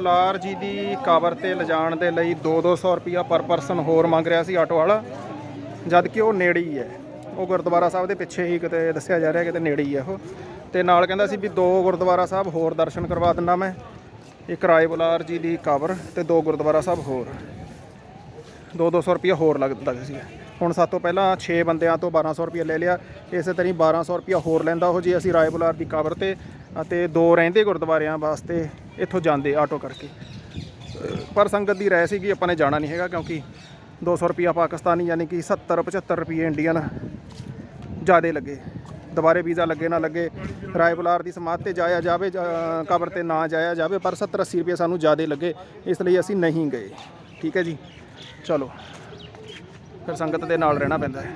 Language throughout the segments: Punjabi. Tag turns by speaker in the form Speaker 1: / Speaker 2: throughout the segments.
Speaker 1: ਬੁਲਾਰ ਜੀ ਦੀ ਕਬਰ ਤੇ ਲਿਜਾਣ ਦੇ ਲਈ 2-200 ਰੁਪਿਆ ਪਰ ਪਰਸਨ ਹੋਰ ਮੰਗ ਰਿਹਾ ਸੀ ਆਟੋ ਵਾਲਾ। ਜਦ ਕਿ ਉਹ ਨੇੜੇ ਹੀ ਹੈ। ਉਹ ਗੁਰਦੁਆਰਾ ਸਾਹਿਬ ਦੇ ਪਿੱਛੇ ਹੀ ਕਿਤੇ ਦੱਸਿਆ ਜਾ ਰਿਹਾ ਕਿਤੇ ਨੇੜੇ ਹੀ ਹੈ ਉਹ। ਤੇ ਨਾਲ ਕਹਿੰਦਾ ਸੀ ਵੀ ਦੋ ਗੁਰਦੁਆਰਾ ਸਾਹਿਬ ਹੋਰ ਦਰਸ਼ਨ ਕਰਵਾ ਦਿੰਦਾ ਮੈਂ। ਇੱਕ ਰਾਏ ਬੁਲਾਰ ਜੀ ਦੀ ਕਬਰ ਤੇ ਦੋ ਗੁਰਦੁਆਰਾ ਸਾਹਿਬ ਹੋਰ। 2-200 ਰੁਪਿਆ ਹੋਰ ਲੱਗਦਾ ਸੀ। ਹੁਣ ਸਾਤੋਂ ਪਹਿਲਾਂ 6 ਬੰਦਿਆਂ ਤੋਂ 1200 ਰੁਪਿਆ ਲੈ ਲਿਆ। ਇਸੇ ਤਰ੍ਹਾਂ ਹੀ 1200 ਰੁਪਿਆ ਹੋਰ ਲੈਂਦਾ ਉਹ ਜੇ ਅਸੀਂ ਰਾਏ ਬੁਲਾਰ ਦੀ ਕਬਰ ਤੇ। ਅਤੇ ਦੋ ਰਹਿੰਦੇ ਗੁਰਦੁਆਰਿਆਂ ਵਾਸਤੇ। ਇੱਥੋਂ ਜਾਂਦੇ ਆਟੋ ਕਰਕੇ। ਪਰ ਸੰਗਤ ਦੀ ਰਾਏ ਸੀਗੀ ਆਪਾਂ ਨੇ ਜਾਣਾ ਨਹੀਂ ਹੈਗਾ ਕਿਉਂਕਿ 200 ਰੁਪਿਆ ਪਾਕਿਸਤਾਨੀ ਯਾਨੀ ਕਿ 70 75 ਰੁਪਏ ਇੰਡੀਅਨ ਜ਼ਿਆਦੇ ਲੱਗੇ। ਦੁਬਾਰੇ ਵੀਜ਼ਾ ਲੱਗੇ ਨਾ ਲੱਗੇ ਰਾਏ ਬੁਲਾਰ ਦੀ ਸਮਾਧ ਤੇ ਜਾਇਆ ਜਾਵੇ ਜਾਂ ਕਬਰ ਤੇ ਨਾ ਜਾਇਆ ਜਾਵੇ, ਪਰ 70 80 ਰੁਪਏ ਸਾਨੂੰ ਜ਼ਿਆਦੇ ਲੱਗੇ, ਇਸ ਲਈ ਅਸੀਂ ਨਹੀਂ ਗਏ। ਠੀਕ ਹੈ ਜੀ? ਚਲੋ। ਫਿਰ ਸੰਗਤ ਦੇ ਨਾਲ ਰਹਿਣਾ ਪੈਂਦਾ ਹੈ।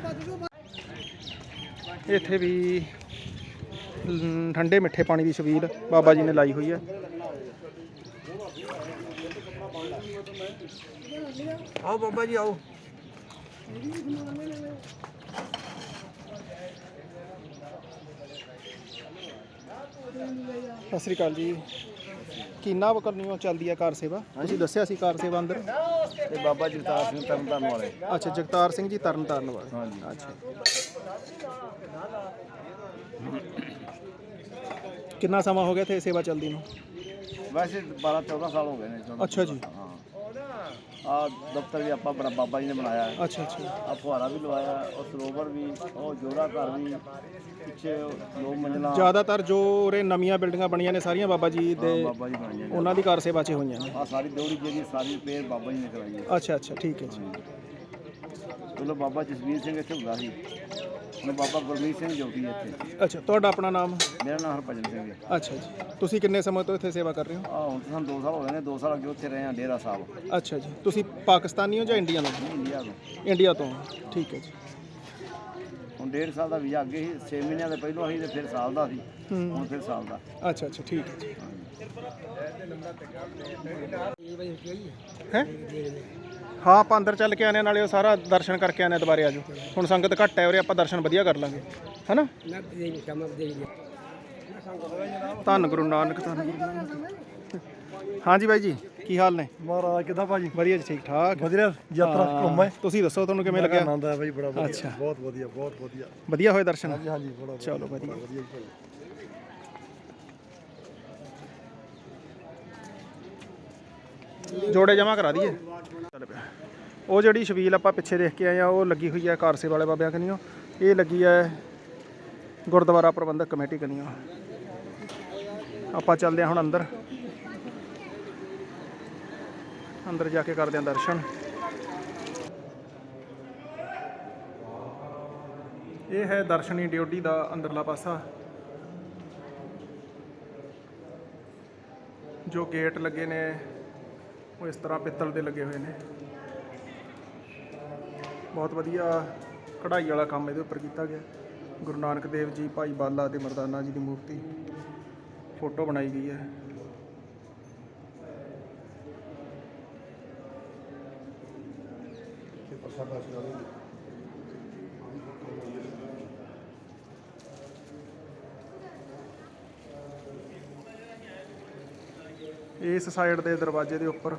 Speaker 1: ਇੱਥੇ ਵੀ ਠੰਡੇ ਮਿੱਠੇ ਪਾਣੀ ਦੀ ਛਬੀਲ ਬਾਬਾ ਜੀ ਨੇ ਲਾਈ ਹੋਈ ਹੈ।
Speaker 2: ਆਓ ਬਾਬਾ ਜੀ ਆਓ।
Speaker 1: ਸਤਿ ਸ੍ਰੀ ਅਕਾਲ ਜੀ। ਕਿੰਨਾ ਵਕਰਨੀਓ ਚੱਲਦੀ ਹੈ ਕਾਰ ਸੇਵਾ? ਤੁਸੀਂ ਦੱਸਿਆ ਸੀ ਕਾਰ ਸੇਵਾ ਅੰਦਰ?
Speaker 2: ਤੇ ਬਾਬਾ ਜਗਤਾਰ ਸਿੰਘ ਤਰਨਤਾਰਨ ਵਾਲੇ।
Speaker 1: ਅੱਛਾ ਜਗਤਾਰ ਸਿੰਘ ਜੀ ਤਰਨ ਤਾਰਨ ਵਾਲੇ।
Speaker 2: ਹਾਂਜੀ।
Speaker 1: ਅੱਛਾ। ਕਿੰਨਾ ਸਮਾਂ ਹੋ ਗਿਆ ਇੱਥੇ ਸੇਵਾ ਚੱਲਦੀ ਨੂੰ?
Speaker 2: ਵੈਸੇ 12 14 ਸਾਲ ਹੋ ਗਏ ਨੇ 14
Speaker 1: ਅੱਛਾ ਜੀ।
Speaker 2: ਹਾਂ। ਆ ਦਫ਼ਤਰ ਵੀ ਆਪਾਂ ਬਣਾ- ਬਾਬਾ ਜੀ ਨੇ ਬਣਾਇਆ ਹੈ।
Speaker 1: ਅੱਛਾ ਅੱਛਾ।
Speaker 2: ਆ ਫੁਹਾਰਾ ਵੀ ਲਵਾਇਆ ਉਹ ਸਰੋਵਰ ਵੀ ਉਹ ਜੋੜਾ ਘਰ ਵੀ ਪਿੱਛੇ ਦੋ ਮੰਜ਼ਲਾ।
Speaker 1: ਜ਼ਿਆਦਾਤਰ ਜੋ ਉਰੇ ਨਵੀਆਂ ਬਿਲਡਿੰਗਾਂ ਬਣੀਆਂ ਨੇ ਸਾਰੀਆਂ ਬਾਬਾ ਜੀ ਦੇ
Speaker 2: ਬਾਬਾ ਜੀ ਬਣਾਈਆਂ ਨੇ।
Speaker 1: ਉਹਨਾਂ ਦੀ ਕਾਰ ਸੇਵਾ 'ਚ ਹੋਈਆਂ ਨੇ।
Speaker 2: ਆ ਸਾਰੀ ਦਿਉੜੀ ਜਿਹੜੀ ਸਾਰੀ ਰਿਪੇਅਰ ਬਾਬਾ ਜੀ ਨੇ ਕਰਾਈ ਹੈ।
Speaker 1: ਅੱਛਾ ਅੱਛਾ ਠੀਕ ਹੈ ਜੀ।
Speaker 2: ਚਲੋ ਬਾਬਾ ਜਸਵੀਰ ਸਿੰਘ ਇੱਥੇ ਹੁੰਦਾ ਸੀ। ਹੁਣ ਬਾਬਾ ਗੁਰਮੀਤ ਸਿੰਘ ਜੋਗੀ ਹੈ ਇੱਥੇ।
Speaker 1: ਅੱਛਾ ਤੁਹਾਡਾ ਆਪਣਾ ਨਾਮ?
Speaker 2: ਮੇਰਾ ਨਾਮ ਹਰਭਜਨ ਸਿੰਘ ਹੈ
Speaker 1: ਅੱਛਾ ਜੀ। ਤੁਸੀਂ ਕਿੰਨੇ ਸਮੇਂ ਤੋਂ ਇੱਥੇ ਸੇਵਾ ਕਰ ਰਹੇ ਹੋ?
Speaker 2: ਆ ਹੁਣ ਤਾਂ ਸਾਨੂੰ 2 ਸਾਲ ਹੋ ਗਏ ਨੇ 2 ਸਾਲ ਅੱਗੇ ਉੱਥੇ ਰਹੇ ਆ ਡੇਰਾ ਸਾਹਿਬ।
Speaker 1: ਅੱਛਾ ਜੀ। ਤੁਸੀਂ ਪਾਕਿਸਤਾਨੀ ਹੋ ਜਾਂ ਇੰਡੀਅਨ ਹੋ
Speaker 2: ਇੰਡੀਆ ਤੋਂ।
Speaker 1: ਇੰਡੀਆ ਤੋਂ। ਠੀਕ ਹੈ ਜੀ।
Speaker 2: ਹੁਣ ਡੇਢ ਸਾਲ ਦਾ ਵੀਜ਼ਾ ਅੱਗੇ ਸੀ 6 ਮਹੀਨਿਆਂ ਦੇ ਪਹਿਲੋਂ ਸੀ ਤੇ ਫਿਰ ਸਾਲ ਦਾ ਸੀ।
Speaker 1: ਹੂੰ।
Speaker 2: ਹੁਣ ਫਿਰ ਸਾਲ ਦਾ।
Speaker 1: ਅੱਛਾ ਅੱਛਾ ਠੀਕ ਹੈ ਜੀ। ਹੈ? ਹਾਂ ਆਪਾਂ ਅੰਦਰ ਚੱਲ ਕੇ ਆਨੇ ਨਾਲੇ ਉਹ ਸਾਰਾ ਦਰਸ਼ਨ ਕਰਕੇ ਆਨੇ ਦੁਬਾਰੇ ਆਜੋ ਹੁਣ ਸੰਗਤ ਘੱਟ ਹੈ ਉਰੇ ਆਪਾਂ ਦਰਸ਼ਨ ਵਧੀਆ ਕਰ ਲਾਂਗੇ। ਹੈਨਾ? ਧੰਨ ਗੁਰੂ ਨਾਨਕ ਧੰਨ ਗੁਰੂ ਨਾਨਕ। ਹਾਂਜੀ ਬਾਈ ਜੀ ਕੀ ਹਾਲ ਨੇ?
Speaker 3: ਮਹਾਰਾਜ ਕਿਦਾਂ ਭਾਜੀ?
Speaker 1: ਵਧੀਆ ਜੀ ਠੀਕ ਠਾਕ।
Speaker 3: ਵਧੀਆ ਯਾਤਰਾ
Speaker 1: ਹਾਂ,
Speaker 3: ਘੁੰਮੇ
Speaker 1: ਤੁਸੀਂ ਦੱਸੋ ਤੁਹਾਨੂੰ ਕਿਵੇਂ ਲੱਗਿਆ?
Speaker 3: ਆਨੰਦ ਆਇਆ ਭਾਈ ਬੜਾ ਵਧੀਆ। ਬਹੁਤ ਵਧੀਆ ਬਹੁਤ ਵਧੀਆ।
Speaker 1: ਵਧੀਆ ਹੋਏ ਦਰਸ਼ਨ?
Speaker 3: ਹਾਂਜੀ ਹਾਂਜੀ ਬੜਾ
Speaker 1: ਚਲੋ ਵਧੀਆ।
Speaker 3: ਵਧੀਆ ਜੀ। ਭਾਈ।
Speaker 1: ਜੋੜੇ ਜਮਾ ਕਰਾ ਦਈਏ। ਉਹ ਜਿਹੜੀ ਛਬੀਲ ਆਪਾਂ ਪਿੱਛੇ ਦੇਖ ਕੇ ਆਏ ਆ, ਉਹ ਲੱਗੀ ਹੋਈ ਹੈ ਕਾਰਸੇ ਵਾਲੇ ਬਾਬਿਆਂ ਕਨੀਓ। ਇਹ ਲੱਗੀ ਹੈ ਗੁਰਦੁਆਰਾ ਪ੍ਰਬੰਧਕ ਕਮੇਟੀ ਕਨੀਓ। ਆਪਾਂ ਚੱਲਦੇ ਹਾਂ ਹੁਣ ਅੰਦਰ। ਅੰਦਰ ਜਾ ਕੇ ਕਰਦੇ ਹਾਂ ਦਰਸ਼ਨ। ਇਹ ਹੈ ਦਰਸ਼ਨੀ ਡਿਊਟੀ ਦਾ ਅੰਦਰਲਾ ਪਾਸਾ। ਜੋ ਗੇਟ ਲੱਗੇ ਨੇ ਉਹ ਇਸ ਤਰ੍ਹਾਂ ਪਿੱਤਲ ਦੇ ਲੱਗੇ ਹੋਏ ਨੇ। ਬਹੁਤ ਵਧੀਆ ਕਢਾਈ ਵਾਲਾ ਕੰਮ ਇਹਦੇ ਉੱਪਰ ਕੀਤਾ ਗਿਆ। ਗੁਰੂ ਨਾਨਕ ਦੇਵ ਜੀ, ਭਾਈ ਬਾਲਾ ਤੇ ਮਰਦਾਨਾ ਜੀ ਦੀ ਮੂਰਤੀ ਫੋਟੋ ਬਣਾਈ ਗਈ ਹੈ। ਇਸ ਸਾਈਡ ਦੇ ਦਰਵਾਜ਼ੇ ਦੇ ਉੱਪਰ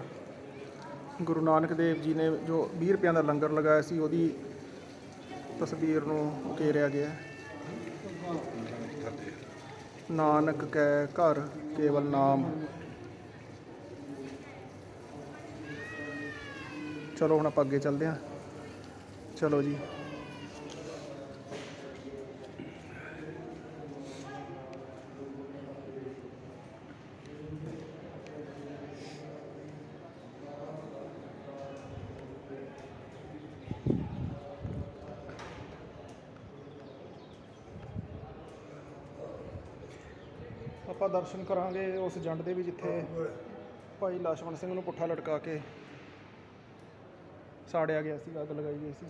Speaker 1: ਗੁਰੂ ਨਾਨਕ ਦੇਵ ਜੀ ਨੇ ਜੋ 20 ਰੁਪਿਆਂ ਦਾ ਲੰਗਰ ਲਗਾਇਆ ਸੀ, ਉਹਦੀ ਤਸਵੀਰ ਨੂੰ ਉਕੇਰਿਆ ਗਿਆ ਨਾਨਕ ਕੈ ਘਰ ਕੇਵਲ ਨਾਮ। ਚਲੋ ਹੁਣ ਆਪਾਂ ਅੱਗੇ ਚੱਲਦੇ ਹਾਂ। ਚਲੋ ਜੀ ਆਪਾਂ ਦਰਸ਼ਨ ਕਰਾਂਗੇ ਉਸ ਜੰਡ ਦੇ ਵੀ ਜਿੱਥੇ ਭਾਈ ਲਛਮਣ ਸਿੰਘ ਨੂੰ ਪੁੱਠਾ ਲਟਕਾ ਕੇ ਸਾੜਿਆ ਗਿਆ ਸੀ ਅੱਗ ਲਗਾਈ ਗਈ ਸੀ।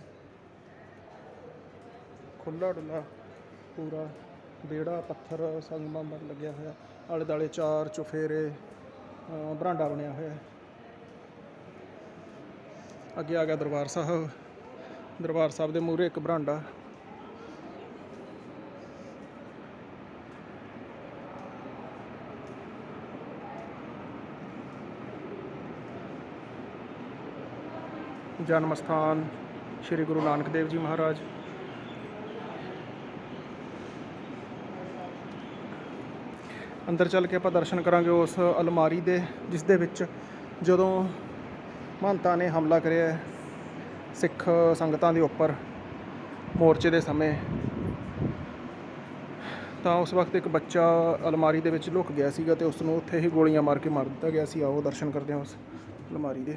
Speaker 1: ਖੁੱਲਾ ਡੁੱਲਾ ਪੂਰਾ ਬੇੜਾ ਪੱਥਰ ਸੰਗਮਰਮਰ ਲੱਗਿਆ ਹੋਇਆ। ਆਲੇ ਦਾਲੇ ਚਾਰ ਚੁਫੇਰੇ ਬਰਾਂਡਾ ਬਣਿਆ ਹੋਇਆ। ਅੱਗੇ ਆ ਗਿਆ ਦਰਬਾਰ ਸਾਹਿਬ। ਦਰਬਾਰ ਸਾਹਿਬ ਦੇ ਮੂਹਰੇ ਇੱਕ ਬਰਾਂਡਾ। ਜਨਮ ਸਥਾਨ ਸ੍ਰੀ ਗੁਰੂ ਨਾਨਕ ਦੇਵ ਜੀ ਮਹਾਰਾਜ। ਅੰਦਰ ਚੱਲ ਕੇ ਆਪਾਂ ਦਰਸ਼ਨ ਕਰਾਂਗੇ ਉਸ ਅਲਮਾਰੀ ਦੇ, ਜਿਸ ਦੇ ਵਿੱਚ ਜਦੋਂ ਮਹੰਤਾਂ ਨੇ ਹਮਲਾ ਕਰਿਆ, ਸਿੱਖ ਸੰਗਤਾਂ ਦੇ ਉੱਪਰ ਮੋਰਚੇ ਦੇ ਸਮੇਂ, ਤਾਂ ਉਸ ਵਕਤ ਇੱਕ ਬੱਚਾ ਅਲਮਾਰੀ ਦੇ ਵਿੱਚ ਲੁਕ ਗਿਆ ਸੀਗਾ ਤੇ ਉਸ ਨੂੰ ਉੱਥੇ ਹੀ ਗੋਲੀਆਂ ਮਾਰ ਕੇ ਮਾਰ ਦਿੱਤਾ ਗਿਆ ਸੀ। ਆਓ ਦਰਸ਼ਨ ਕਰਦੇ ਹਾਂ ਉਸ ਅਲਮਾਰੀ ਦੇ।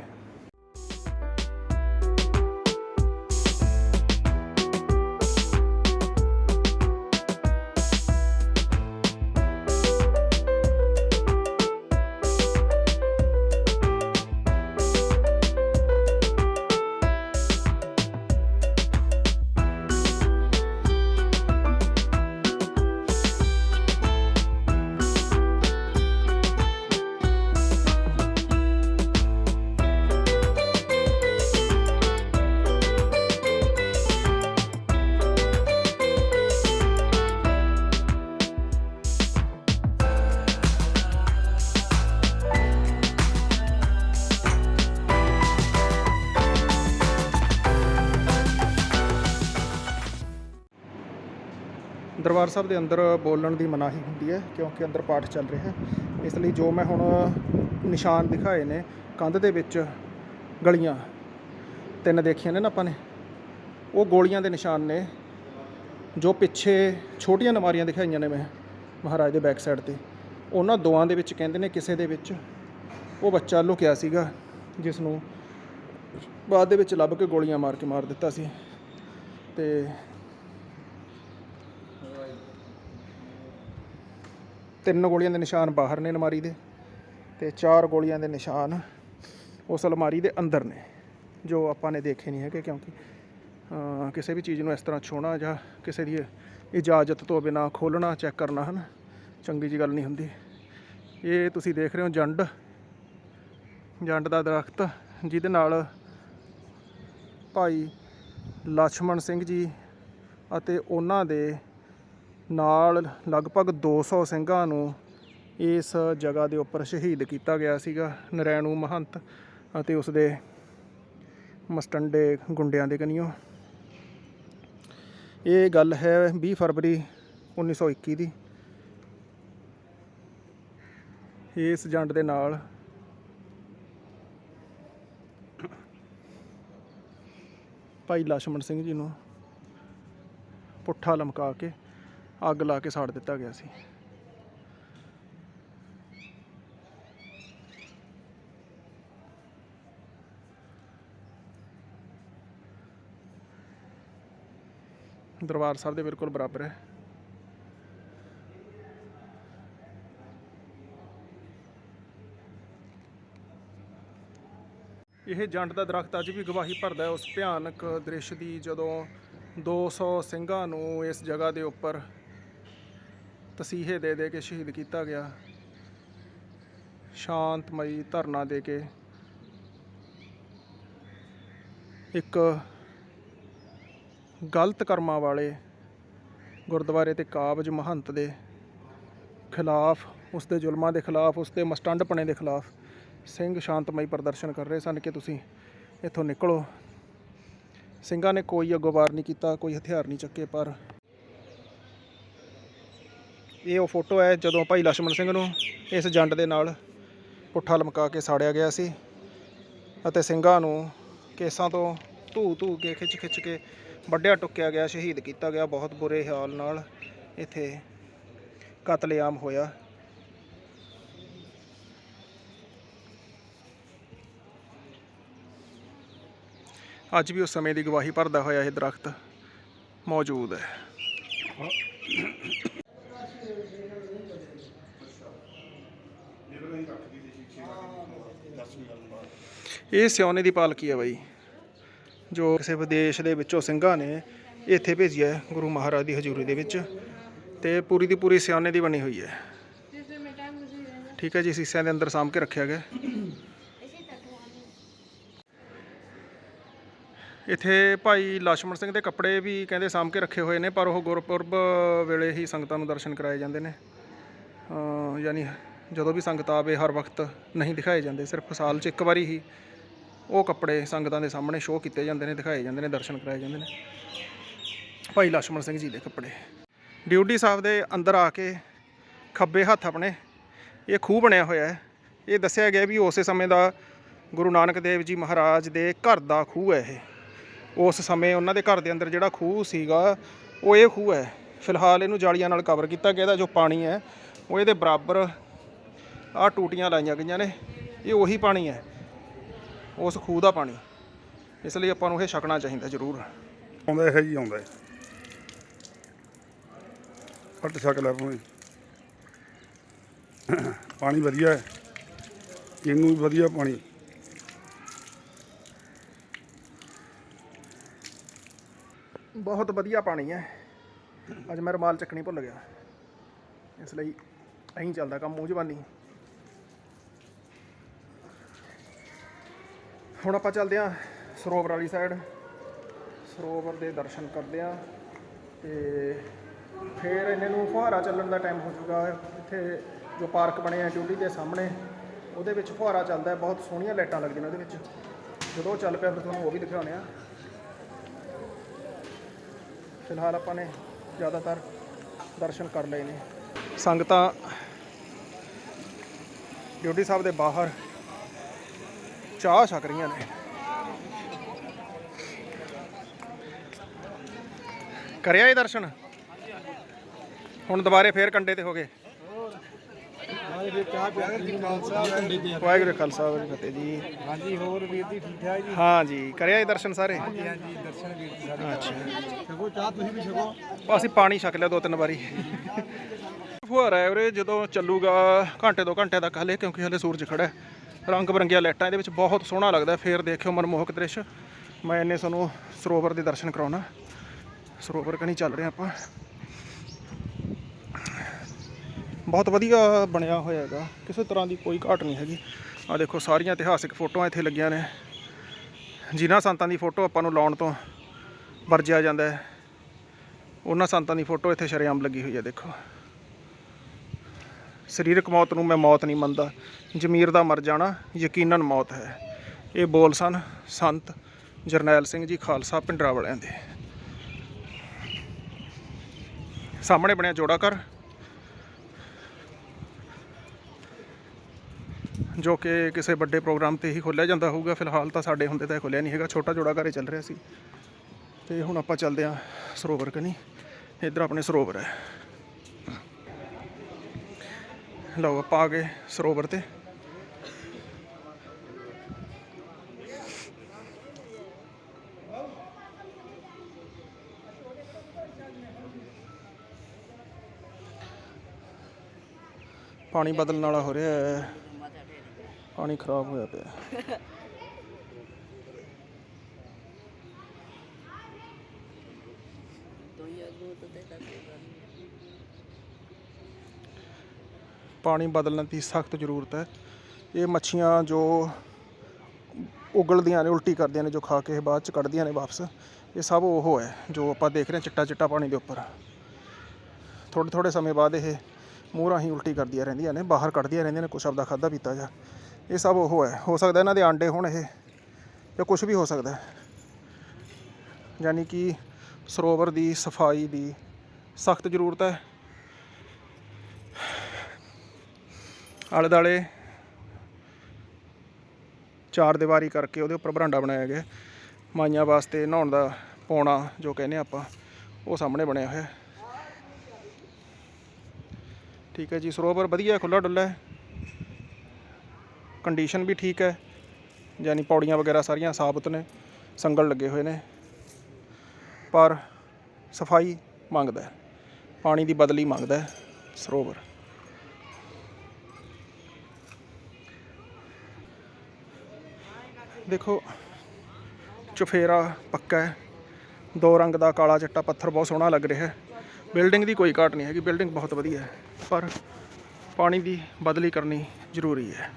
Speaker 1: ਦਰਬਾਰ ਸਾਹਿਬ ਦੇ ਅੰਦਰ ਬੋਲਣ ਦੀ ਮਨਾਹੀ ਹੁੰਦੀ ਹੈ, ਕਿਉਂਕਿ ਅੰਦਰ ਪਾਠ ਚੱਲ ਰਿਹਾ ਹੈ। ਇਸ ਲਈ ਜੋ ਮੈਂ ਹੁਣ ਨਿਸ਼ਾਨ ਦਿਖਾਏ ਨੇ, ਕੰਧ ਦੇ ਵਿੱਚ ਗਲੀਆਂ, ਤਿੰਨ ਦੇਖੀਆਂ ਨੇ ਨਾ ਆਪਾਂ ਨੇ, ਉਹ ਗੋਲੀਆਂ ਦੇ ਨਿਸ਼ਾਨ ਨੇ, ਜੋ ਪਿੱਛੇ ਛੋਟੀਆਂ ਨਮਾਰੀਆਂ ਦਿਖਾਈਆਂ ਨੇ ਮੈਂ ਮਹਾਰਾਜ ਦੇ ਬੈਕ ਸਾਈਡ ਤੇ। ਉਹਨਾਂ ਦੋਆਂ ਦੇ ਵਿੱਚ ਕਹਿੰਦੇ ਨੇ ਕਿਸੇ ਦੇ ਵਿੱਚ ਉਹ ਬੱਚਾ ਲੁਕਿਆ ਸੀਗਾ ਜਿਸ ਨੂੰ ਬਾਅਦ ਦੇ ਵਿੱਚ ਲੱਭ ਕੇ ਗੋਲੀਆਂ ਮਾਰ ਕੇ ਮਾਰ ਦਿੱਤਾ ਸੀ। ਤੇ ਤਿੰਨ ਗੋਲੀਆਂ ਦੇ ਨਿਸ਼ਾਨ ਬਾਹਰ ਨੇ ਅਲਮਾਰੀ ਦੇ ਤੇ ਚਾਰ ਗੋਲੀਆਂ ਦੇ ਨਿਸ਼ਾਨ ਉਸ ਅਲਮਾਰੀ ਦੇ ਅੰਦਰ ਨੇ, ਜੋ ਆਪਾਂ ਨੇ ਦੇਖੇ ਨਹੀਂ ਹੈਗੇ ਕਿਉਂਕਿ ਕਿਸੇ ਵੀ ਚੀਜ਼ ਨੂੰ ਇਸ ਤਰ੍ਹਾਂ ਛੋਣਾ ਜਾਂ ਕਿਸੇ ਦੀ ਇਜਾਜ਼ਤ ਤੋਂ ਬਿਨਾ ਖੋਲਣਾ ਚੈੱਕ ਕਰਨਾ, ਹਨ, ਚੰਗੀ ਜੀ ਗੱਲ ਨਹੀਂ ਹੁੰਦੀ। ਇਹ ਤੁਸੀਂ ਦੇਖ ਰਹੇ ਹੋ ਜੰਡ ਜੰਡ ਦਾ ਦਰਖਤ, ਜਿਹਦੇ ਨਾਲ ਭਾਈ ਲਛਮਣ ਸਿੰਘ ਜੀ ਅਤੇ ਉਹਨਾਂ ਦੇ ਨਾਲ ਲਗਭਗ 200 ਸਿੰਘਾਂ ਨੂੰ ਇਸ ਜਗ੍ਹਾ ਦੇ ਉੱਪਰ ਸ਼ਹੀਦ ਕੀਤਾ ਗਿਆ ਸੀਗਾ, ਨਰੈਣੂ ਮਹੰਤ ਅਤੇ ਉਸ ਦੇ ਮਸਟੰਡੇ ਗੁੰਡਿਆਂ ਦੇ ਕਨੀਓ। ਇਹ ਗੱਲ ਹੈ 20 ਫਰਵਰੀ 1921 ਦੀ। ਇਸ ਜੰਡ ਦੇ ਨਾਲ ਭਾਈ ਲਛਮਣ ਸਿੰਘ ਜੀ ਨੂੰ ਪੁੱਠਾ ਲਮਕਾ ਕੇ ਅੱਗ ਲਾ ਕੇ ਸਾੜ ਦਿੱਤਾ ਗਿਆ ਸੀ। ਦਰਬਾਰ ਸਾਹਿਬ ਦੇ ਬਿਲਕੁਲ ਬਰਾਬਰ ਹੈ। ਇਹ ਜੰਡ ਦਾ ਦਰਖਤ ਅੱਜ ਵੀ ਗਵਾਹੀ ਭਰਦਾ ਹੈ। ਉਸ ਭਿਆਨਕ ਦ੍ਰਿਸ਼ ਦੀ ਜਦੋਂ 200 ਸਿੰਘਾਂ ਨੂੰ ਇਸ ਜਗ੍ਹਾ ਦੇ ਉੱਪਰ ਤਸੀਹੇ ਦੇ ਦੇ ਕੇ ਸ਼ਹੀਦ ਕੀਤਾ ਗਿਆ। ਸ਼ਾਂਤਮਈ ਧਰਨਾ ਦੇ ਕੇ ਇੱਕ ਗਲਤ ਕਰਮਾਂ ਵਾਲੇ ਗੁਰਦੁਆਰੇ ਤੇ ਕਾਬਜ ਮਹੰਤ ਦੇ ਖਿਲਾਫ, ਉਸ ਦੇ ਜ਼ੁਲਮਾਂ ਦੇ ਖਿਲਾਫ, ਉਸ ਦੇ ਮਸਟੰਡਪਣੇ ਦੇ ਖਿਲਾਫ ਸਿੰਘ ਸ਼ਾਂਤਮਈ ਪ੍ਰਦਰਸ਼ਨ ਕਰ ਰਹੇ ਸਨ ਕਿ ਤੁਸੀਂ ਇੱਥੋਂ ਨਿਕਲੋ। ਸਿੰਘਾਂ ਨੇ ਕੋਈ ਅੱਗੋਂ ਵਾਰ ਨਹੀਂ ਕੀਤਾ, ਕੋਈ ਹਥਿਆਰ ਨਹੀਂ ਚੱਕੇ, ਪਰ ਇਹ ਉਹ ਫੋਟੋ ਹੈ ਜਦੋਂ ਭਾਈ ਲਛਮਣ ਸਿੰਘ ਨੂੰ ਇਸ ਜੰਡ ਦੇ ਨਾਲ ਪੁੱਠਾ ਲਮਕਾ ਕੇ ਸਾੜਿਆ ਗਿਆ ਸੀ ਅਤੇ ਸਿੰਘਾਂ ਨੂੰ ਕੇਸਾਂ ਤੋਂ ਧੂ ਧੂ ਕੇ ਖਿੱਚ ਖਿੱਚ ਕੇ ਵੱਢਿਆ ਟੁੱਕਿਆ ਗਿਆ, ਸ਼ਹੀਦ ਕੀਤਾ ਗਿਆ। ਬਹੁਤ ਬੁਰੇ ਹਾਲ ਨਾਲ ਇੱਥੇ ਕਤਲੇਆਮ ਹੋਇਆ। ਅੱਜ ਵੀ ਉਸ ਸਮੇਂ ਦੀ ਗਵਾਹੀ ਭਰਦਾ ਹੋਇਆ ਇਹ ਦਰਖਤ ਮੌਜੂਦ ਹੈ। ਇਹ ਸਿਉਨੇ ਦੀ ਪਾਲਕੀ ਹੈ ਬਾਈ, ਜੋ ਕਿਸੇ ਵਿਦੇਸ਼ ਦੇ ਵਿੱਚੋਂ ਸਿੰਘਾਂ ਨੇ ਇੱਥੇ ਭੇਜਿਆ ਗੁਰੂ ਮਹਾਰਾਜ ਦੀ ਹਜ਼ੂਰੀ ਦੇ ਵਿੱਚ ਤੇ ਪੂਰੀ ਦੀ ਪੂਰੀ ਸਿਉਨੇ ਦੀ ਬਣੀ ਹੋਈ ਹੈ। ਠੀਕ ਹੈ ਜੀ, ਸੀਸਿਆਂ ਦੇ ਅੰਦਰ ਸਾਂਭ ਕੇ ਰੱਖਿਆ ਗਿਆ। ਇੱਥੇ ਭਾਈ ਲਛਮਣ ਸਿੰਘ ਦੇ ਕੱਪੜੇ ਵੀ ਕਹਿੰਦੇ ਸਾਂਭ ਕੇ ਰੱਖੇ ਹੋਏ ਨੇ, ਪਰ ਉਹ ਗੁਰਪੁਰਬ ਵੇਲੇ ਹੀ ਸੰਗਤਾਂ ਨੂੰ ਦਰਸ਼ਨ ਕਰਾਏ ਜਾਂਦੇ ਨੇ। ਯਾਨੀ ਜਦੋਂ ਵੀ ਸੰਗਤ ਆਵੇ, ਹਰ ਵਕਤ ਨਹੀਂ ਦਿਖਾਏ ਜਾਂਦੇ, ਸਿਰਫ ਸਾਲ 'ਚ ਇੱਕ ਵਾਰੀ ਹੀ ਉਹ ਕੱਪੜੇ ਸੰਗਤਾਂ ਦੇ ਸਾਹਮਣੇ ਸ਼ੋਅ ਕੀਤੇ ਜਾਂਦੇ ਨੇ, ਦਿਖਾਏ ਜਾਂਦੇ ਨੇ, ਦਰਸ਼ਨ ਕਰਾਏ ਜਾਂਦੇ ਨੇ। ਭਾਈ ਲਛਮਣ ਸਿੰਘ ਜੀ ਦੇ ਕੱਪੜੇ। ਡਿਊਟੀ ਸਾਹਿਬ ਦੇ ਅੰਦਰ ਆ ਕੇ ਖੱਬੇ ਹੱਥ ਆਪਣੇ, ਇਹ ਖੂਹ ਬਣਿਆ ਹੋਇਆ ਹੈ। ਇਹ ਦੱਸਿਆ ਗਿਆ ਵੀ ਉਸੇ ਸਮੇਂ ਦਾ ਗੁਰੂ ਨਾਨਕ ਦੇਵ ਜੀ ਮਹਾਰਾਜ ਦੇ ਘਰ ਦਾ ਖੂਹ ਹੈ ਇਹ। ਉਸ ਸਮੇਂ ਉਹਨਾਂ ਦੇ ਘਰ ਦੇ ਅੰਦਰ ਜਿਹੜਾ ਖੂਹ ਸੀਗਾ, ਉਹ ਇਹ ਖੂਹ ਹੈ। ਫਿਲਹਾਲ ਇਹਨੂੰ ਜਾਲੀਆਂ ਨਾਲ ਕਵਰ ਕੀਤਾ ਗਿਆ, ਇਹਦਾ ਜੋ ਪਾਣੀ ਹੈ, ਉਹ ਇਹਦੇ ਬਰਾਬਰ ਆ ਟੂਟੀਆਂ ਲਾਈਆਂ ਗਈਆਂ ਨੇ, ਇਹ ਉਹੀ ਪਾਣੀ ਹੈ। ਉਸ ਖੂਹ ਦਾ ਪਾਣੀ। ਇਸ ਲਈ ਆਪਾਂ ਨੂੰ ਇਹ ਛਕਣਾ ਚਾਹੀਦਾ ਜ਼ਰੂਰ।
Speaker 3: ਆਉਂਦਾ ਇਹ ਜੀ ਆਉਂਦਾ ਫਟ ਛਕ ਲੈ ਭਾਵੇਂ। ਪਾਣੀ ਵਧੀਆ ਹੈ। ਇਹਨੂੰ ਵੀ ਵਧੀਆ ਪਾਣੀ।
Speaker 1: ਬਹੁਤ ਵਧੀਆ ਪਾਣੀ ਹੈ। ਅੱਜ ਮੈਂ ਰੁਮਾਲ ਚੱਕਣੀ ਭੁੱਲ ਗਿਆ। ਇਸ ਲਈ ਐਂ ਚੱਲਦਾ ਕੰਮ ਮੂੰਹ ਜ਼ਬਾਨੀ ਹੁਣ ਆਪਾਂ ਚੱਲਦੇ ਹਾਂ ਸਰੋਵਰ ਵਾਲੀ ਸਾਈਡ ਸਰੋਵਰ ਦੇ ਦਰਸ਼ਨ ਕਰਦੇ ਹਾਂ ਤੇ ਫਿਰ ਇਹਨਾਂ ਨੂੰ ਫੁਹਾਰਾ ਚੱਲਣ ਦਾ ਟਾਈਮ ਹੋ ਜਾਊਗਾ ਇੱਥੇ ਜੋ ਪਾਰਕ ਬਣੇ ਆ ਡਿਊਟੀ ਦੇ ਸਾਹਮਣੇ, ਉਹਦੇ ਵਿੱਚ ਫੁਹਾਰਾ ਚੱਲਦਾ ਹੈ। ਬਹੁਤ ਸੋਹਣੀਆਂ ਲਾਈਟਾਂ ਲੱਗਦੀਆਂ ਉਹਦੇ ਵਿੱਚ। ਜਦੋਂ ਚੱਲ ਪਿਆ ਫਿਰ ਤੁਹਾਨੂੰ ਉਹ ਵੀ ਦਿਖਾਉਂਦੇ ਆ ਫਿਲਹਾਲ ਆਪਾਂ ਨੇ ਜ਼ਿਆਦਾਤਰ ਦਰਸ਼ਨ ਕਰ ਲਏ ਨੇ। ਸੰਗਤਾਂ ਡਿਊਟੀ ਸਾਹਿਬ ਦੇ ਬਾਹਰ ਚਾਹ ਛਕ ਰਹੀਆਂ ਨੇ। ਕਰਿਆ ਇਹ ਦਰਸ਼ਨ? ਹੁਣ ਦੁਬਾਰੇ ਫੇਰ ਕੰਡੇ ਤੇ ਹੋ ਗਏ। ਵਾਹਿਗੁਰੂ ਖਾਲਸਾ ਵਾਹਿਗੁਰੂ ਜੀ ਕੀ ਫਤਿਹ ਜੀ।
Speaker 4: ਹਾਂਜੀ ਹੋਰ ਵੀਰ ਜੀ ਠੀਕ ਠਾਕ ਜੀ?
Speaker 1: ਹਾਂ ਜੀ ਕਰਿਆ ਇਹ ਦਰਸ਼ਨ ਸਾਰੇ?
Speaker 4: ਹਾਂਜੀ ਦਰਸ਼ਨ ਵੀਰ ਜੀ ਸਾਰੇ
Speaker 1: ਅੱਛਾ।
Speaker 4: ਛਕੋ ਚਾਹ ਤੁਸੀਂ ਵੀ ਛਕੋ।
Speaker 1: ਅਸੀਂ ਪਾਣੀ ਛਕ ਲਿਆ ਦੋ ਤਿੰਨ ਵਾਰੀ। ਫੁਹਾਰਾ ਹੈ ਉਰੇ ਜਦੋਂ ਚੱਲੂਗਾ ਘੰਟੇ ਦੋ ਘੰਟੇ ਤੱਕ ਹਲੇ ਕਿਉਂਕਿ ਹਲੇ ਸੂਰਜ ਖੜਾ ਹੈ। ਰੰਗ ਬਰੰਗੀਆਂ ਲਾਈਟਾਂ ਇਹਦੇ ਵਿੱਚ ਬਹੁਤ ਸੋਹਣਾ ਲੱਗਦਾ ਹੈ। ਫੇਰ ਦੇਖਿਓ ਮਨਮੋਹਕ ਦ੍ਰਿਸ਼। ਮੈਂ ਇਹਨੇ ਤੁਹਾਨੂੰ ਸਰੋਵਰ ਦੇ ਦਰਸ਼ਨ ਕਰਾਉਣਾ। ਸਰੋਵਰ ਕਨੀ ਚੱਲ ਰਹੇ ਆਪਾਂ। ਬਹੁਤ ਵਧੀਆ ਬਣਿਆ ਹੋਇਆ ਹੈਗਾ। ਕਿਸੇ ਤਰ੍ਹਾਂ ਦੀ ਕੋਈ ਘਾਟ ਨਹੀਂ ਹੈਗੀ। ਆ ਦੇਖੋ, ਸਾਰੀਆਂ ਇਤਿਹਾਸਿਕ ਫੋਟੋਆਂ ਇੱਥੇ ਲੱਗੀਆਂ ਨੇ। ਜਿਨ੍ਹਾਂ ਸੰਤਾਂ ਦੀ ਫੋਟੋ ਆਪਾਂ ਨੂੰ ਲਾਉਣ ਤੋਂ ਵਰਜਿਆ ਜਾਂਦਾ ਹੈ। ਉਹਨਾਂ ਸੰਤਾਂ ਦੀ ਫੋਟੋ ਇੱਥੇ ਸ਼ਰੇਆਮ ਲੱਗੀ ਹੋਈ ਹੈ, ਦੇਖੋ। ਸਰੀਰਕ ਮੌਤ ਨੂੰ ਮੈਂ ਮੌਤ ਨਹੀਂ ਮੰਨਦਾ। ਜ਼ਮੀਰ ਦਾ ਮਰ ਜਾਣਾ, ਯਕੀਨਨ ਮੌਤ ਹੈ। ਇਹ ਬੋਲ ਸਨ ਸੰਤ ਜਰਨੈਲ ਸਿੰਘ ਜੀ ਖਾਲਸਾ ਪਿੰਡਰਾ ਵਾਲਿਆਂ ਦੇ। ਸਾਹਮਣੇ ਬਣਿਆ ਜੋੜਾ ਘਰ, ਜੋ ਕਿ ਕਿਸੇ ਵੱਡੇ ਪ੍ਰੋਗਰਾਮ ਤੇ ਹੀ ਖੋਲ੍ਹਿਆ ਜਾਂਦਾ ਹੋਊਗਾ। ਫਿਲਹਾਲ ਤਾਂ ਸਾਡੇ ਹੁੰਦੇ ਤਾਂ ਇਹ ਖੋਲ੍ਹਿਆ ਨਹੀਂ ਹੈਗਾ, ਛੋਟਾ ਜੋੜਾ ਘਰ ਹੀ ਚੱਲ ਰਿਹਾ ਸੀ। ਤੇ ਹੁਣ ਆਪਾਂ ਚੱਲਦੇ ਹਾਂ ਸਰੋਵਰ ਕਨੀ, ਇੱਧਰ ਆਪਣੇ ਸਰੋਵਰ ਹੈ। ਲਓ, ਆਪਾਂ ਆ ਗਏ ਸਰੋਵਰ ਤੇ। ਪਾਣੀ ਬਦਲਣ ਵਾਲਾ ਹੋ ਰਿਹਾ ਹੈ। ਪਾਣੀ ਖਰਾਬ ਹੋਇਆ ਪਿਆ। ਪਾਣੀ ਬਦਲਣ ਦੀ ਸਖਤ ਜ਼ਰੂਰਤ ਹੈ। ਇਹ ਮੱਛੀਆਂ ਜੋ ਉਗਲਦੀਆਂ ਨੇ, ਉਲਟੀ ਕਰਦੀਆਂ ਨੇ, ਜੋ ਖਾ ਕੇ ਇਹ ਬਾਅਦ ਚ ਕੱਢਦੀਆਂ ਨੇ ਵਾਪਸ, ਇਹ ਸਭ ਉਹ ਹੈ ਜੋ ਆਪਾਂ ਦੇਖ ਰਹੇ ਹਾਂ ਚਿੱਟਾ ਚਿੱਟਾ ਪਾਣੀ ਦੇ ਉੱਪਰ। ਥੋੜੇ ਥੋੜੇ ਸਮੇਂ ਬਾਅਦ ਇਹ ਮੂੰਹ ਰਾਹੀਂ ਉਲਟੀ ਕਰਦੀਆਂ ਰਹਿੰਦੀਆਂ ਨੇ, ਬਾਹਰ ਕੱਢਦੀਆਂ ਰਹਿੰਦੀਆਂ ਨੇ, ਕੁਛ ਆਪਦਾ ਖਾਦਾ ਪੀਤਾ ਜਾ। ਇਹ ਸਭ ਉਹ ਹੈ। ਹੋ ਸਕਦਾ ਇਹਨਾਂ ਦੇ ਆਂਡੇ ਹੋਣ ਇਹ, ਜਾਂ ਕੁਝ ਵੀ ਹੋ ਸਕਦਾ ਯਾਨੀ ਕਿ ਸਰੋਵਰ ਦੀ ਸਫ਼ਾਈ ਦੀ ਸਖਤ ਜ਼ਰੂਰਤ ਹੈ। ਆਲੇ ਦਾਲੇ ਚਾਰ ਦੀਵਾਰੀ ਕਰਕੇ ਉਹਦੇ ਉੱਪਰ ਬਰਾਂਡਾ ਬਣਾਇਆ ਗਿਆ ਮਾਈਆਂ ਵਾਸਤੇ ਨਹਾਉਣ ਦਾ ਪੌਣਾ ਜੋ ਕਹਿੰਦੇ ਆਪਾਂ, ਉਹ ਸਾਹਮਣੇ ਬਣਿਆ ਹੋਇਆ ਠੀਕ ਹੈ ਜੀ ਸਰੋਵਰ ਵਧੀਆ ਖੁੱਲਾ ਡੁੱਲਾ ਹੈ। ਕੰਡੀਸ਼ਨ ਵੀ ਠੀਕ ਹੈ, ਯਾਨੀ ਪੌੜੀਆਂ ਵਗੈਰਾ ਸਾਰੀਆਂ ਸਾਬਤ ਨੇ, ਸੰਗਲ ਲੱਗੇ ਹੋਏ ਨੇ। ਪਰ ਸਫ਼ਾਈ ਮੰਗਦਾ ਹੈ, ਪਾਣੀ ਦੀ ਬਦਲੀ ਮੰਗਦਾ ਹੈ ਸਰੋਵਰ ਦੇਖੋ, ਚੁਫੇਰਾ ਪੱਕਾ ਹੈ, ਦੋ ਰੰਗ ਦਾ ਕਾਲਾ ਚਿੱਟਾ ਪੱਥਰ ਬਹੁਤ ਸੋਹਣਾ ਲੱਗ ਰਿਹਾ ਹੈ। ਬਿਲਡਿੰਗ ਦੀ ਕੋਈ ਘਾਟ ਨਹੀਂ ਹੈਗੀ, ਬਿਲਡਿੰਗ ਬਹੁਤ ਵਧੀਆ ਹੈ, ਪਰ ਪਾਣੀ ਦੀ ਬਦਲੀ ਕਰਨੀ ਜ਼ਰੂਰੀ ਹੈ।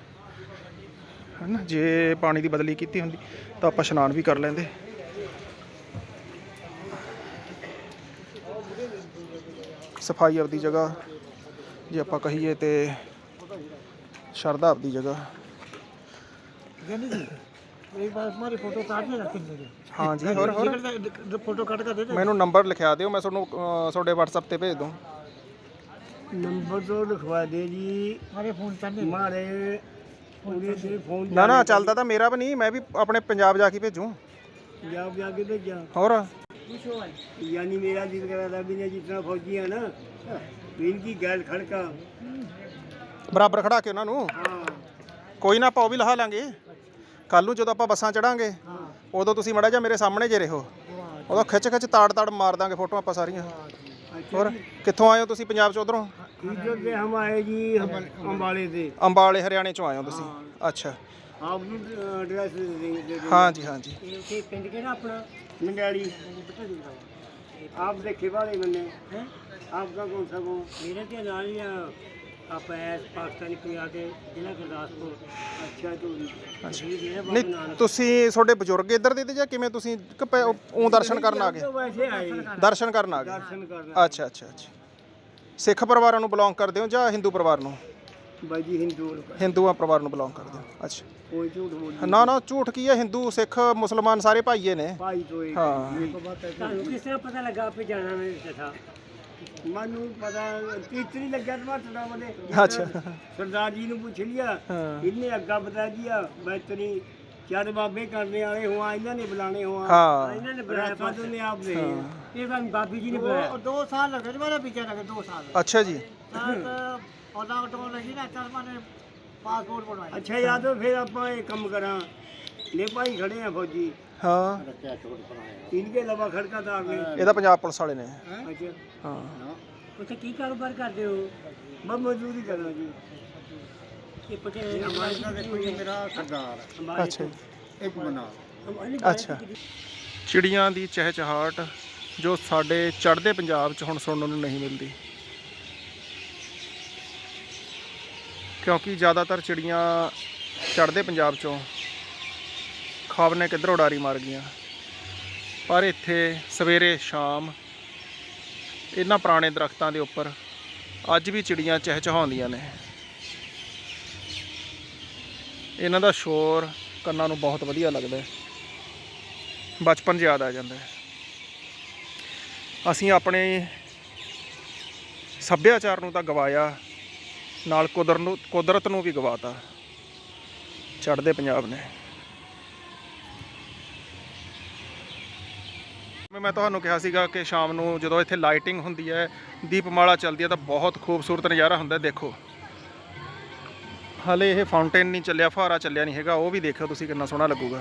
Speaker 1: ਹੈਨਾ, ਜੇ ਪਾਣੀ ਦੀ ਬਦਲੀ ਕੀਤੀ ਹੁੰਦੀ, ਤਾਂ ਆਪਾਂ ਇਸ਼ਨਾਨ ਵੀ ਕਰ ਲੈਂਦੇ। ਸਫ਼ਾਈ ਆਪਦੀ ਜਗ੍ਹਾ, ਜੇ ਆਪਾਂ ਕਹੀਏ ਤੇ ਸ਼ਰਧਾ ਆਪਦੀ ਜਗ੍ਹਾ।
Speaker 4: एक बार हमारी फोटो काट के रख दे
Speaker 1: ਹਾਂ ਜੀ ਹੋਰ ਹੋਰ
Speaker 4: फोटो काट कर दे दे
Speaker 1: ਮੈਨੂੰ ਨੰਬਰ ਲਿਖਿਆ ਦਿਓ ਮੈਂ ਤੁਹਾਨੂੰ ਅਹ, ਤੁਹਾਡੇ WhatsApp ਤੇ ਭੇਜ ਦੂੰ
Speaker 2: ਨੰਬਰ ਤੋਂ ਲਿਖਵਾ ਦੇ ਜੀ
Speaker 4: हमारे फोन करने
Speaker 2: ਮਾਰੇ ਪੂਰੇ ਦੇ ਫੋਨ
Speaker 1: ਨਾ ਨਾ ਚੱਲਦਾ ਤਾਂ ਮੇਰਾ ਵੀ ਨਹੀਂ ਮੈਂ ਵੀ ਆਪਣੇ ਪੰਜਾਬ ਜਾ ਕੇ ਭੇਜੂ
Speaker 2: ਪੰਜਾਬ ਜਾ ਕੇ ਭੇਜਾਂ
Speaker 1: ਹੋਰ
Speaker 2: यानी मेरा दिल करा था भी जितना फौजी है ना तो इनकी गैर खड़का
Speaker 1: ਬਰਾਬਰ ਖੜਾ ਕੇ ਉਹਨਾਂ ਨੂੰ
Speaker 2: हाँ
Speaker 1: ਕੋਈ ਨਾ ਆਪਾਂ ਉਹ ਵੀ ਲਹਾ ਲਾਂਗੇ ਕੱਲ ਨੂੰ ਜਦੋਂ ਆਪਾਂ ਬੱਸਾਂ ਚੜਾਂਗੇ ਉਦੋਂ ਤੁਸੀਂ ਮੜਾ ਜਾ ਮੇਰੇ ਸਾਹਮਣੇ ਜੇ ਰਹੋ। ਉਦੋਂ ਖਿੱਚ ਖਿੱਚ ਤਾੜ ਤਾੜ ਮਾਰ ਦਾਂਗੇ ਫੋਟੋ ਆਪਾਂ ਸਾਰੀਆਂ। ਹੋਰ ਕਿੱਥੋਂ ਆਏ ਹੋ ਤੁਸੀਂ ਪੰਜਾਬ ਚ ਉਧਰੋਂ?
Speaker 2: ਇੱਧਰ ਹਮ ਆਏ ਜੀ ਅੰਬਾਲੇ ਦੇ।
Speaker 1: ਅੰਬਾਲੇ ਹਰਿਆਣੇ ਚੋਂ ਆਏ ਹੋ ਤੁਸੀਂ। ਅੱਛਾ। ਹਾਂ ਜੀ ਹਾਂ ਜੀ।
Speaker 2: ਆਪ ਦੇਖੇ ਵਾਲੇ ਬੰਨੇ। ਹੈ? ਆਪ ਦਾ ਕੌਣ ਸਾ ਮੇਰੇ ਤੇ ਨਾਲ
Speaker 1: ਹੀ ਤੁਸੀਂ ਤੁਹਾਡੇ ਬਜ਼ੁਰਗ ਇੱਧਰ ਦੇ ਤੇ ਜਾਂ ਕਿਵੇਂ ਤੁਸੀਂ ਉਹ ਦਰਸ਼ਨ ਕਰਨ ਆ ਗਏ? ਦਰਸ਼ਨ ਕਰਨ ਆ ਗਏ। ਅੱਛਾ ਅੱਛਾ ਅੱਛਾ। ਸਿੱਖ ਪਰਿਵਾਰਾਂ ਨੂੰ ਬਿਲੋਂਗ ਕਰਦੇ ਹੋ ਜਾਂ ਹਿੰਦੂ ਪਰਿਵਾਰ ਨੂੰ?
Speaker 2: ਬਾਈ ਜੀ ਹਿੰਦੂ
Speaker 1: ਹਿੰਦੂਆਂ ਪਰਿਵਾਰ ਨੂੰ ਬਿਲੋਂਗ ਕਰਦੇ ਹੋ। ਅੱਛਾ।
Speaker 2: ਕੋਈ ਝੂਠ ਬੋਲੀ
Speaker 1: ਨਾ ਨਾ ਝੂਠ ਕੀ ਹੈ ਹਿੰਦੂ ਸਿੱਖ ਮੁਸਲਮਾਨ ਸਾਰੇ ਭਾਈਏ ਨੇ।
Speaker 2: ਭਾਈ ਤੋਂ
Speaker 1: ਹਾਂ।
Speaker 2: ਤੁਹਾਨੂੰ ਕਿਸ ਪਤਾ ਲੱਗਾ ਵੀ ਜਾਣਾ ਮੈਂ ਜਥਾ? ਮੈਨੂੰ ਪਤਾ ਤੀਸਰੀ ਲੱਗਿਆ ਤੇ ਤੁਹਾਡਾ ਬਲੇ
Speaker 1: ਅੱਛਾ
Speaker 2: ਸਰਦਾਰ ਜੀ ਨੂੰ ਪੁੱਛ ਲਿਆ
Speaker 1: ਹਾਂ
Speaker 2: ਇਹਨੇ ਅੱਗਾ ਬਤਾ ਦਿਆ ਬੈਤਰੀ ਚਾਰ ਬਾਬੇ ਕਰਨੇ ਵਾਲੇ ਹੁਆ ਇਹਨਾਂ ਨੇ ਬੁਲਾਣੇ ਹੁਆ
Speaker 1: ਹਾਂ
Speaker 2: ਇਹਨਾਂ ਨੇ ਬੁਲਾਇਆ ਪਾਦੋਂ ਨੇ ਆਪ ਦੇ ਇਹ ਤਾਂ ਬਾਬੀ ਜੀ ਨੇ
Speaker 4: वो दो साल लगे मेरा पीछे लगे दो साल
Speaker 1: ਅੱਛਾ ਜੀ
Speaker 4: पौधा ऑटो लगी ना चल मैंने पासपोर्ट बनवाया
Speaker 2: ਅੱਛਾ ਯਾਦੋ ਫਿਰ ਆਪਾਂ ਇਹ ਕੰਮ ਕਰਾਂ ਨੇ ਭਾਈ ਖੜੇ ਆ ਫੌਜੀ
Speaker 1: ਹਾਂ।
Speaker 2: ਇਨਕੇ ਇਲਾਵਾ ਖੜਕਾ ਤਾਂ ਆ ਗਏ
Speaker 1: ਇਹਦਾ ਪੰਜਾਬ ਪੁਲਿਸ ਵਾਲੇ ਨੇ।
Speaker 2: ਅੱਛਾ।
Speaker 1: ਹਾਂ।
Speaker 2: ਉੱਥੇ ਕੀ ਕਾਰੋਬਾਰ ਕਰਦੇ ਹੋ? ਮੈਂ ਮਜ਼ਦੂਰੀ ਕਰਦਾ ਜੀ। ਇਹ ਪਟੇ ਅਮਾਇਕਾ ਦੇ ਕੋਈ ਮੇਰਾ ਸਰਦਾਰ।
Speaker 1: ਅੱਛਾ ਜੀ।
Speaker 2: ਇੱਕ ਬਣਾ
Speaker 1: ਅੱਛਾ। ਚਿੜੀਆਂ ਦੀ ਚਹਿਚਹਾਟ ਜੋ ਸਾਡੇ ਚੜ੍ਹਦੇ ਪੰਜਾਬ 'ਚ ਹੁਣ ਸੁਣਨ ਨੂੰ ਨਹੀਂ ਮਿਲਦੀ। ਕਿਉਂਕਿ ਜ਼ਿਆਦਾਤਰ ਚਿੜੀਆਂ ਚੜ੍ਹਦੇ ਪੰਜਾਬ 'ਚੋਂ ਖਾਬ ਨੇ ਕਿੱਧਰੋਂ ਉਡਾਰੀ ਮਾਰ ਗਈਆਂ। ਪਰ ਇੱਥੇ ਸਵੇਰੇ ਸ਼ਾਮ ਇਹਨਾਂ ਪੁਰਾਣੇ ਦਰਖਤਾਂ ਦੇ ਉੱਪਰ ਅੱਜ ਵੀ ਚਿੜੀਆਂ ਚਹਿਚਹਾਉਂਦੀਆਂ ਨੇ। ਇਹਨਾਂ ਦਾ ਸ਼ੋਰ ਕੰਨਾਂ ਨੂੰ ਬਹੁਤ ਵਧੀਆ ਲੱਗਦਾ ਹੈ। ਬਚਪਨ ਯਾਦ ਆ ਜਾਂਦਾ ਹੈ। ਅਸੀਂ ਆਪਣੇ ਸੱਭਿਆਚਾਰ ਨੂੰ ਤਾਂ ਗਵਾਇਆ, ਨਾਲ ਕੁਦਰਤ ਨੂੰ ਕੁਦਰਤ ਨੂੰ ਵੀ ਗਵਾਤਾ। ਚੜ੍ਹਦੇ ਪੰਜਾਬ ਨੇ। ਮੈਂ ਤੁਹਾਨੂੰ ਕਿਹਾ ਸੀਗਾ ਕਿ ਸ਼ਾਮ ਨੂੰ ਜਦੋਂ ਇੱਥੇ ਲਾਈਟਿੰਗ ਹੁੰਦੀ ਹੈ, ਦੀਪਮਾਲਾ ਚੱਲਦੀ ਹੈ ਤਾਂ ਬਹੁਤ ਖੂਬਸੂਰਤ ਨਜ਼ਾਰਾ ਹੁੰਦਾ ਦੇਖੋ। ਹਲੇ ਇਹ ਫਾਊਂਟੇਨ ਨਹੀਂ ਚੱਲਿਆ, ਫੁਹਾਰਾ ਚੱਲਿਆ ਨਹੀਂ ਹੈਗਾ, ਉਹ ਵੀ ਦੇਖਿਓ ਤੁਸੀਂ ਕਿੰਨਾ ਸੋਹਣਾ ਲੱਗੂਗਾ।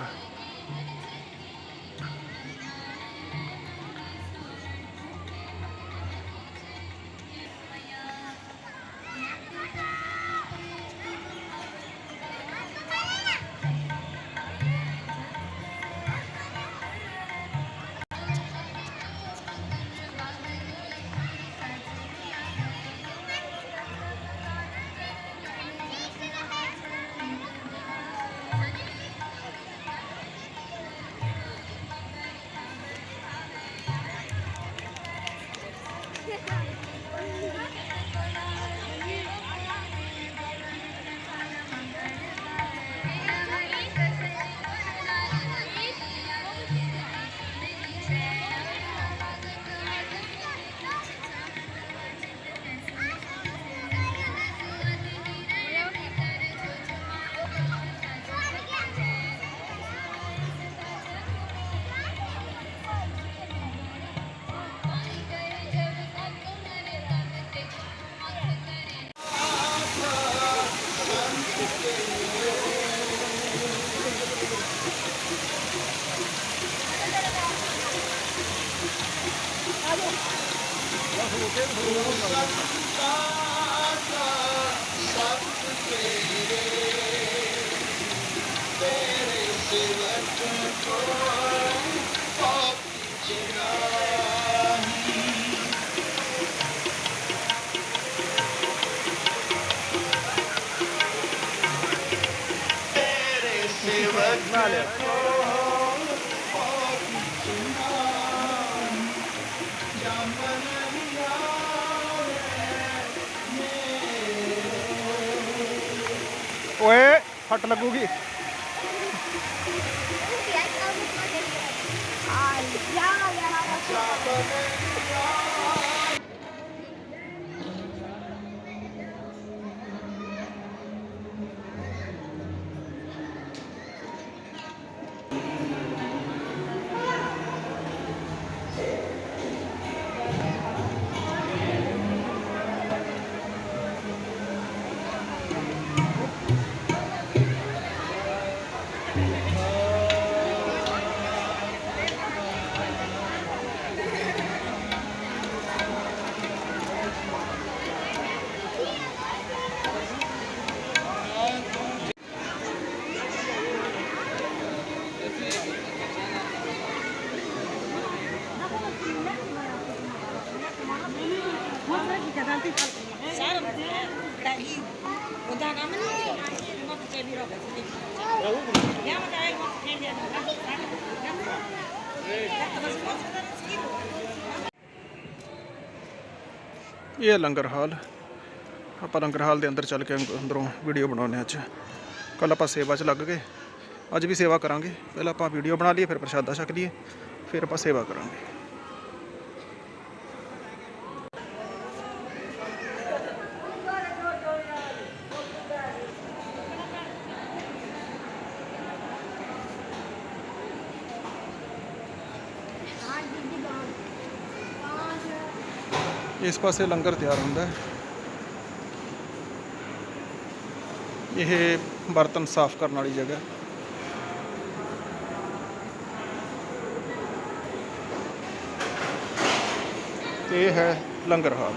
Speaker 1: ਓਏ ਫੱਟ ਇਹ ਹੈ ਲੰਗਰ ਹਾਲ। ਆਪਾਂ ਲੰਗਰ ਹਾਲ ਦੇ ਅੰਦਰ ਚੱਲ ਕੇ ਅੰਦਰੋਂ ਵੀਡੀਓ ਬਣਾਉਂਦੇ ਹਾਂ ਅੱਜ। ਕੱਲ ਆਪਾਂ ਸੇਵਾ 'ਚ ਲੱਗ ਗਏ। ਅੱਜ ਵੀ ਸੇਵਾ ਕਰਾਂਗੇ। ਪਹਿਲਾਂ ਆਪਾਂ ਵੀਡੀਓ ਬਣਾ ਲਈਏ, ਫਿਰ ਪ੍ਰਸ਼ਾਦਾ ਛਕ ਲਈਏ, ਫਿਰ ਆਪਾਂ ਸੇਵਾ ਕਰਾਂਗੇ। ਇਸ ਪਾਸੇ ਲੰਗਰ ਤਿਆਰ ਹੁੰਦਾ ਹੈ। ਇਹ ਬਰਤਨ ਸਾਫ਼ ਕਰਨ ਵਾਲੀ ਜਗ੍ਹਾ ਤੇ ਇਹ ਹੈ ਲੰਗਰ ਹਾਲ।